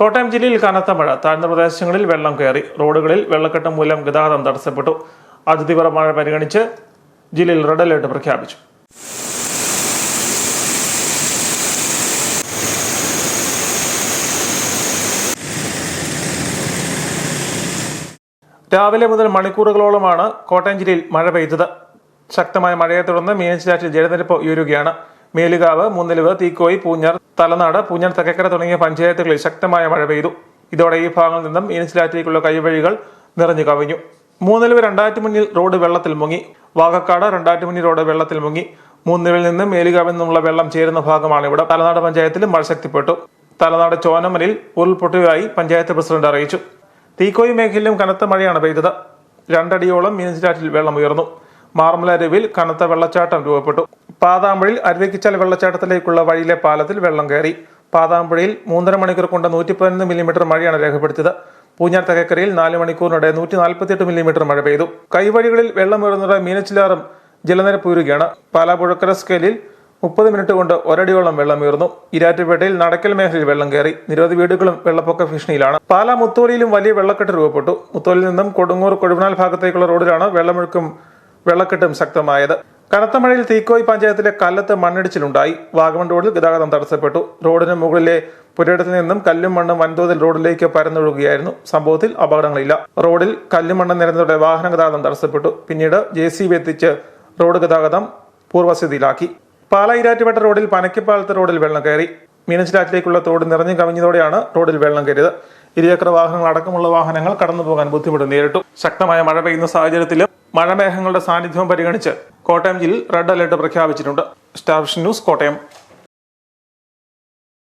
കോട്ടയം ജില്ലയിൽ കനത്ത മഴ. താഴ്ന്ന പ്രദേശങ്ങളിൽ വെള്ളം കയറി. റോഡുകളിൽ വെള്ളക്കെട്ട് മൂലം ഗതാഗതം തടസ്സപ്പെട്ടു. അതിതീവ്ര മഴ പരിഗണിച്ച് ജില്ലയിൽ റെഡ് അലേർട്ട് പ്രഖ്യാപിച്ചു. രാവിലെ മുതൽ മണിക്കൂറുകളോളമാണ് കോട്ടയം ജില്ലയിൽ മഴ പെയ്തത്. ശക്തമായ മഴയെ തുടർന്ന് മീനച്ചിലാറ്റിൽ ജലനിരപ്പ് ഉയരുകയാണ്. മേലുകാവ് മുന്നലിവ് തീക്കോയി പൂഞ്ഞാർ തലനാട് പൂഞ്ഞാർ തെക്കക്കര തുടങ്ങിയ പഞ്ചായത്തുകളിൽ ശക്തമായ മഴ പെയ്തു. ഇതോടെ ഈ ഭാഗങ്ങളിൽ നിന്നും മീനച്ചിലാറ്റിലേക്കുള്ള കൈവഴികൾ നിറഞ്ഞു കവിഞ്ഞു. മൂന്നിലവ് രണ്ടാറ്റുമുന്നിൽ റോഡ് വെള്ളത്തിൽ മുങ്ങി. വാകക്കാട് രണ്ടാറ്റുമുന്നി റോഡ് വെള്ളത്തിൽ മുങ്ങി. മൂന്നിലിൽ നിന്ന് മേലുകാവിൽ നിന്നുള്ള വെള്ളം ചേരുന്ന ഭാഗമാണ് ഇവിടെ തലനാട് പഞ്ചായത്തിൽ മഴ ശക്തിപ്പെട്ടു. തലനാട് ചോനമലിൽ ഉരുൾപൊട്ടിയതായി പഞ്ചായത്ത് പ്രസിഡന്റ് അറിയിച്ചു. തീക്കോയി മേഖലയിലും കനത്ത മഴയാണ് പെയ്തത്. രണ്ടടിയോളം മീനച്ചിലാറ്റിൽ വെള്ളം ഉയർന്നു. മാർമല അരുവിൽ കനത്ത വെള്ളച്ചാട്ടം രൂപപ്പെട്ടു. പാതാമ്പുഴയിൽ അരുവിക്കിച്ചാൽ വെള്ളച്ചാട്ടത്തിലേക്കുള്ള വഴിയിലെ പാലത്തിൽ വെള്ളം കയറി. പാതാമ്പുഴയിൽ മൂന്നര മണിക്കൂർ കൊണ്ട് നൂറ്റി പതിനൊന്ന് മില്ലിമീറ്റർ മഴയാണ് രേഖപ്പെടുത്തിയത്. പൂഞ്ഞാർ തകക്കരയിൽ നാല് മണിക്കൂറിനിടെ നൂറ്റി നാൽപ്പത്തിയെട്ട് മില്ലിമീറ്റർ മഴ പെയ്തു. കൈവഴികളിൽ വെള്ളം ഉയർന്നത് മീനച്ചിലാറും ജലനിരപ്പ് ഉയരുകയാണ്. പാലാപുഴക്കര സ്കെയിലിൽ മുപ്പത് മിനിറ്റ് കൊണ്ട് ഒരടിയോളം വെള്ളം ഉയർന്നു ഇരാറ്റുപേട്ടയിൽ നടക്കൽ മേഖലയിൽ വെള്ളം കയറി. നിരവധി വീടുകളും വെള്ളപ്പൊക്ക ഭീഷണിയിലാണ്. പാലാ മുത്തോലിയിലും വലിയ വെള്ളക്കെട്ട് രൂപപ്പെട്ടു. മുത്തോലിൽ നിന്നും കൊടുങ്ങൂർ കൊഴുവനാൽ ഭാഗത്തേക്കുള്ള റോഡിലാണ് വെള്ളമൊഴുക്കും വെള്ളക്കെട്ടും ശക്തമായത്. കനത്ത മഴയിൽ തീക്കോയി പഞ്ചായത്തിലെ കല്ലത്ത് മണ്ണിടിച്ചിലുണ്ടായി. വാഗമൺ റോഡിൽ ഗതാഗതം തടസ്സപ്പെട്ടു. റോഡിന് മുകളിലെ പുരയിടത്തിൽ നിന്നും കല്ലും മണ്ണും വൻതോതിൽ റോഡിലേക്ക് പരന്നൊഴുകുകയായിരുന്നു. സംഭവത്തിൽ അപകടങ്ങളില്ല. റോഡിൽ കല്ലും മണ്ണും നിരന്നതോടെ വാഹന ഗതാഗതം തടസ്സപ്പെട്ടു. പിന്നീട് ജെ സി ബി എത്തിച്ച് റോഡ് ഗതാഗതം പൂർവസ്ഥിതിയിലാക്കി. പാല ഇരാറ്റുപേട്ട റോഡിൽ പനക്കിപ്പാലത്ത് റോഡിൽ വെള്ളം കയറി. മീനച്ചിലാറ്റിലേക്കുള്ള തോട് നിറഞ്ഞു കവിഞ്ഞതോടെയാണ് റോഡിൽ വെള്ളം കയറിയത്. ഇരുചക്ര വാഹനങ്ങൾ അടക്കമുള്ള വാഹനങ്ങൾ കടന്നു പോകാൻ ബുദ്ധിമുട്ട് നേരിട്ടു. ശക്തമായ മഴ പെയ്യുന്ന സാഹചര്യത്തിലും മഴമേഘങ്ങളുടെ സാന്നിധ്യം പരിഗണിച്ച് കോട്ടയം ജില്ലയിൽ റെഡ് അലർട്ട് പ്രഖ്യാപിച്ചിട്ടുണ്ട്. Star news Kottayam.